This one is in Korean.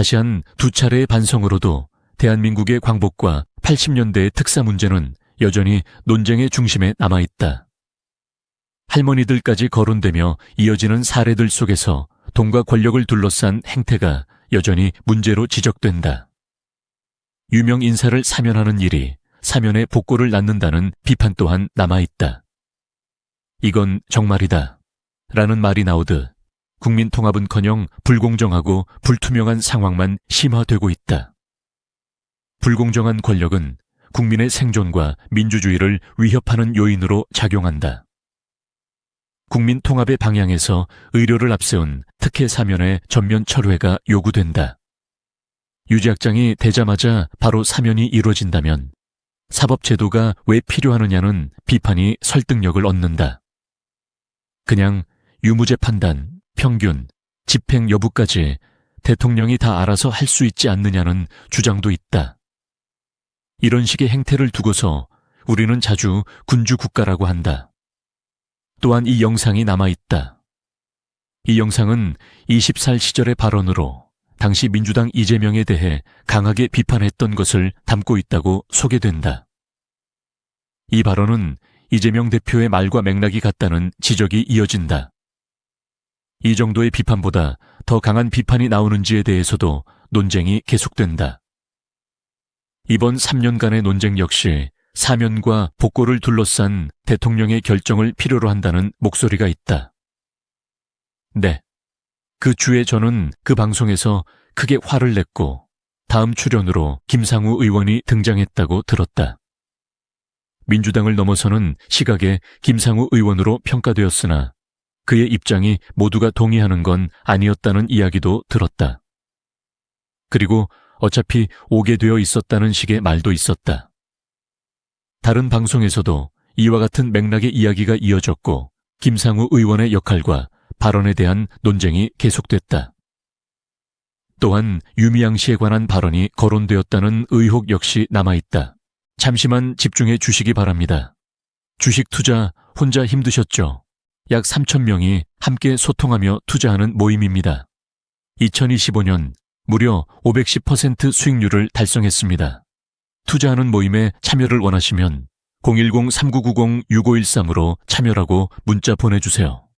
다시 한 두 차례의 반성으로도 대한민국의 광복과 80년대의 특사 문제는 여전히 논쟁의 중심에 남아있다. 할머니들까지 거론되며 이어지는 사례들 속에서 돈과 권력을 둘러싼 행태가 여전히 문제로 지적된다. 유명 인사를 사면하는 일이 사면의 복고를 낳는다는 비판 또한 남아있다. 이건 정말이다. 라는 말이 나오듯 국민 통합은커녕 불공정하고 불투명한 상황만 심화되고 있다. 불공정한 권력은 국민의 생존과 민주주의를 위협하는 요인으로 작용한다. 국민 통합의 방향에서 의료를 앞세운 특혜 사면의 전면 철회가 요구된다. 유지학장이 되자마자 바로 사면이 이루어진다면 사법제도가 왜 필요하느냐는 비판이 설득력을 얻는다. 그냥 유무죄 판단, 평균, 집행 여부까지 대통령이 다 알아서 할 수 있지 않느냐는 주장도 있다. 이런 식의 행태를 두고서 우리는 자주 군주 국가라고 한다. 또한 이 영상이 남아있다. 이 영상은 20살 시절의 발언으로 당시 민주당 이재명에 대해 강하게 비판했던 것을 담고 있다고 소개된다. 이 발언은 이재명 대표의 말과 맥락이 같다는 지적이 이어진다. 이 정도의 비판보다 더 강한 비판이 나오는지에 대해서도 논쟁이 계속된다. 이번 3년간의 논쟁 역시 사면과 복고를 둘러싼 대통령의 결정을 필요로 한다는 목소리가 있다. 네. 그 주에 저는 그 방송에서 크게 화를 냈고 다음 출연으로 김상우 의원이 등장했다고 들었다. 민주당을 넘어서는 시각에 김상우 의원으로 평가되었으나 그의 입장이 모두가 동의하는 건 아니었다는 이야기도 들었다. 그리고 어차피 오게 되어 있었다는 식의 말도 있었다. 다른 방송에서도 이와 같은 맥락의 이야기가 이어졌고 김상우 의원의 역할과 발언에 대한 논쟁이 계속됐다. 또한 유미양 씨에 관한 발언이 거론되었다는 의혹 역시 남아있다. 잠시만 집중해 주시기 바랍니다. 주식 투자 혼자 힘드셨죠? 약 3천 명이 함께 소통하며 투자하는 모임입니다. 2025년 무려 510% 수익률을 달성했습니다. 투자하는 모임에 참여를 원하시면 010-3990-6513으로 참여라고 문자 보내주세요.